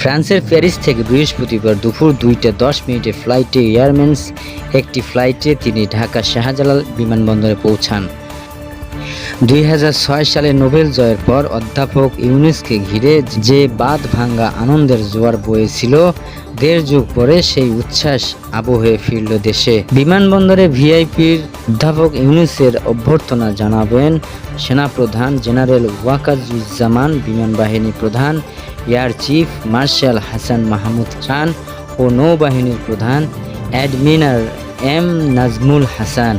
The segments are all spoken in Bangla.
ফ্রান্সের প্যারিস থেকে বৃহস্পতিবার দুপুর দুইটা দশ মিনিটে ফ্লাইটে এয়ারম্যান্স একটি ফ্লাইটে তিনি ঢাকা শাহজালাল বিমানবন্দরে পৌঁছান। দুই হাজার ছয় সালে নোবেল জয়ের পর অধ্যাপক ইউনুসকে ঘিরে যে বাদ ভাঙ্গা আনন্দের জোয়ার বয়েছিল, দেড় যুগ পরে সেই উচ্ছ্বাস আবহে ফিরল দেশে। বিমানবন্দরে ভিআইপির অধ্যাপক ইউনুসের অভ্যর্থনা জানাবেন সেনাপ্রধান জেনারেল ওয়াকাজুজ্জামান বিমান বাহিনী প্রধান, air chief marshal Hasan Mahmud Khan ও নৌবাহিনীর প্রধান অ্যাডমিনার এম নাজমুল হাসান।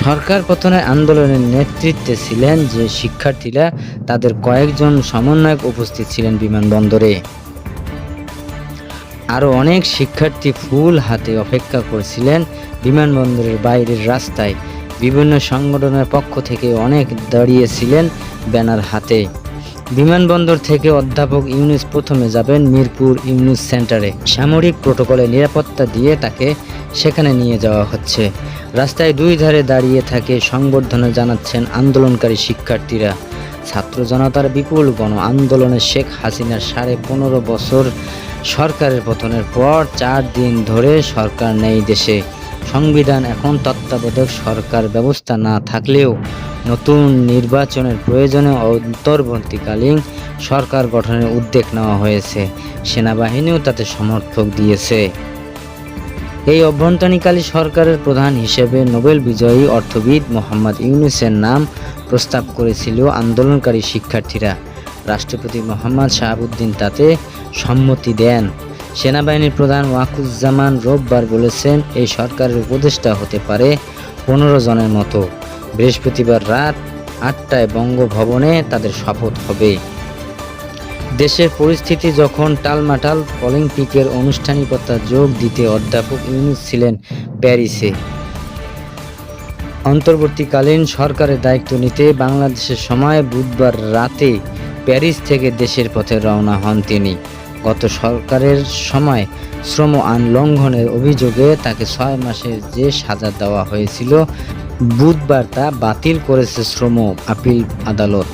সরকার পতনের আন্দোলনের নেতৃত্বে ছিলেন যে শিক্ষার্থীরা, তাদের কয়েকজন সমন্বয়ক উপস্থিত ছিলেন বিমানবন্দরে। আরও অনেক শিক্ষার্থী ফুল হাতে অপেক্ষা করছিলেন বিমানবন্দরের বাইরের রাস্তায়। বিভিন্ন সংগঠনের পক্ষ থেকে অনেক দাঁড়িয়েছিলেন ব্যানার হাতে। বিমানবন্দর থেকে অধ্যাপক ইউনুস প্রথমে যাবেন মিরপুর ইউনুস সেন্টারে। সামরিক প্রোটোকলে নিরাপত্তা দিয়ে তাকে সেখানে নিয়ে যাওয়া হচ্ছে। রাস্তায় দুই ধারে দাঁড়িয়ে থাকে সংবর্ধনা জানাচ্ছেন আন্দোলনকারী শিক্ষার্থীরা। ছাত্র জনতার বিপুল গণ আন্দোলনে শেখ হাসিনার সাড়ে পনেরো বছর সরকারের পতনের পর চার দিন ধরে সরকার নেই দেশে। সংবিধান এখন তত্ত্বাবধায়ক সরকার ব্যবস্থা না থাকলেও নতুন নির্বাচনের প্রয়োজনে অন্তর্বর্তীকালীন সরকার গঠনের উদ্যোগ নেওয়া হয়েছে। সেনাবাহিনীও তাতে সমর্থক দিয়েছে। এই অভ্যন্তরীণকালী সরকারের প্রধান হিসেবে নোবেল বিজয়ী অর্থবিদ মোহাম্মদ ইউনুসের নাম প্রস্তাব করেছিল আন্দোলনকারী শিক্ষার্থীরা। রাষ্ট্রপতি মোহাম্মদ শাহাবুদ্দিন তাতে সম্মতি দেন। সেনাবাহিনীর প্রধান ওয়াকুজ্জামান রোববার বলেছেন, এই সরকারের উপদেষ্টা হতে পারে পনেরো জনের মতো। বৃহস্পতিবার রাত আটটায় বঙ্গভবনে তাদের শপথ হবে। দেশের পরিস্থিতি যখন টালমাটাল অলিম্পিকের আনুষ্ঠানিকতা যোগ দিতে অধ্যাপক ইউনুস ছিলেন প্যারিসে। অন্তর্বর্তীকালীন সরকারের দায়িত্ব নিতে বাংলাদেশের সময় বুধবার রাতে প্যারিস থেকে দেশের পথে রওনা হন তিনি। গত সরকারের সময় শ্রম আইন লঙ্ঘনের অভিযোগে তাকে ছয় মাসের যে সাজা দেওয়া হয়েছিল, বুধবার তা বাতিল করেছে শ্রম আপিল আদালত।